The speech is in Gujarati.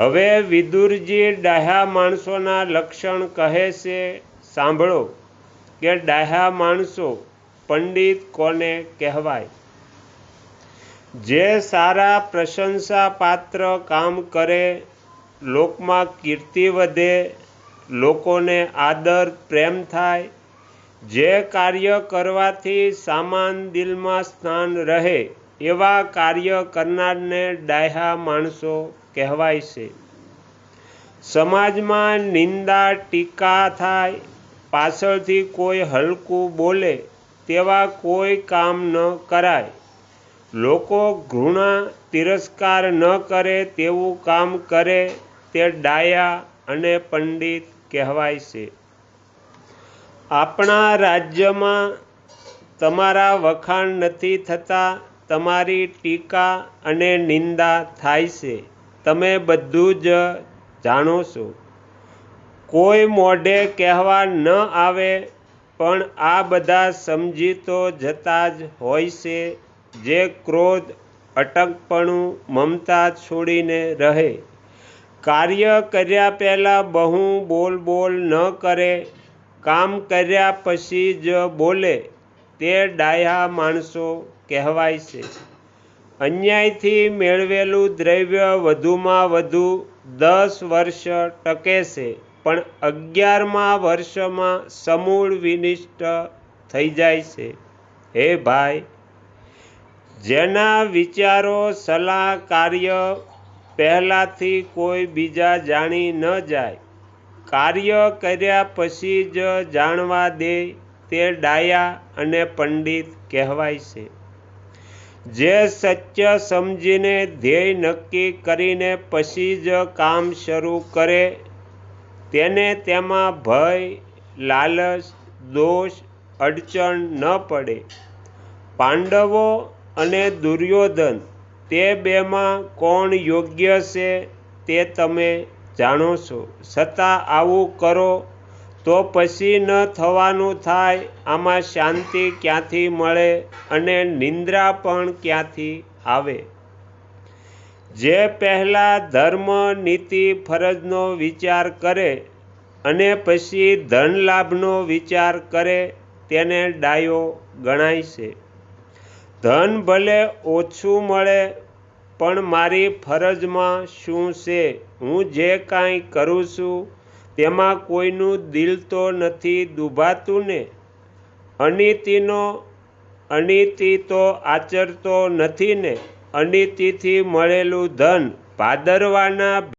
હવે વિદુરજી ડાહ્યા માણસોના લક્ષણ કહે છે, સાંભળો, કે ડાહ્યા માણસો પંડિત કોને કહેવાય? જે સારા પ્રશંસા પાત્ર કામ કરે, લોકમાં કીર્તિ વધે, લોકોને આદર, પ્રેમ થાય, જે કાર્ય કરવાથી સામાન દિલમાં સ્થાન રહે, એવા કાર્ય કરનારને ડાહ્યા માણસો કહેવાય છે. સમાજમાં નિંદા, ટીકા થાય, પાછળથી કોઈ હલકું બોલે તેવા કોઈ કામ ન કરાય. લોકો ઘૃણા, તિરસ્કાર ન કરે તેવું કામ કરે તે ડાયા અને પંડિત કહેવાય છે. આપણા રાજ્યમાં તમારા વખાણ નથી થતા, તમારી ટીકા અને નિંદા થાય છે. તમે બધું જ જાણો છો. કોઈ મોઢે કહેવા ન આવે, પણ આ બધા સમજી તો જતા જ હોય છે, જે ક્રોધ, અટકપણું, મમતા છોડીને રહે. કાર્ય કર્યા પહેલાં બહુ બોલ બોલ ન કરે, કામ કર્યા પછી જ બોલે, તે ડાયા માણસો કહેવાય છે. અન્યાયથી મેળવેલું દ્રવ્ય વધુમાં વધુ દસ વર્ષ ટકે છે, પણ અગિયારમા વર્ષમાં સમૂળ વિનિષ્ટ થઈ જાય છે. હે ભાઈ, જેના વિચારો સલાહ કાર્ય પહેલાંથી કોઈ બીજા જાણી ન જાય, કાર્ય કર્યા પછી જ જાણવા દે તે ડાયા અને પંડિત કહેવાય છે. જે સત્ય સમજીને ધ્યેય નક્કી કરીને પછી જ કામ શરૂ કરે, તેને તેમાં ભય, લાલચ, દોષ, અડચણ ન પડે. પાંડવો અને દુર્યોધન, તે બેમાં કોણ યોગ્ય છે તે તમે જાણો છો. છતાં આવું કરો તો પછી ન થવાનું થાય, આમાં શાંતિ ક્યાંથી મળે અને નિંદ્રા પણ ક્યાંથી આવે? જે પહેલાં ધર્મ, નીતિ, ફરજનો વિચાર કરે અને પછી ધન લાભનો વિચાર કરે, તેને ડાયો ગણાય છે. ધન ભલે ઓછું મળે, પણ મારી ફરજમાં શું છે? હું જે કાંઈ કરું છું તેમાં કોઈનું દિલ તો નથી દુભાતું ને? અનીતિનો, અનીતિ તો આચરતો નથી ને? અનીતિથી મળેલું ધન ભાદરવાના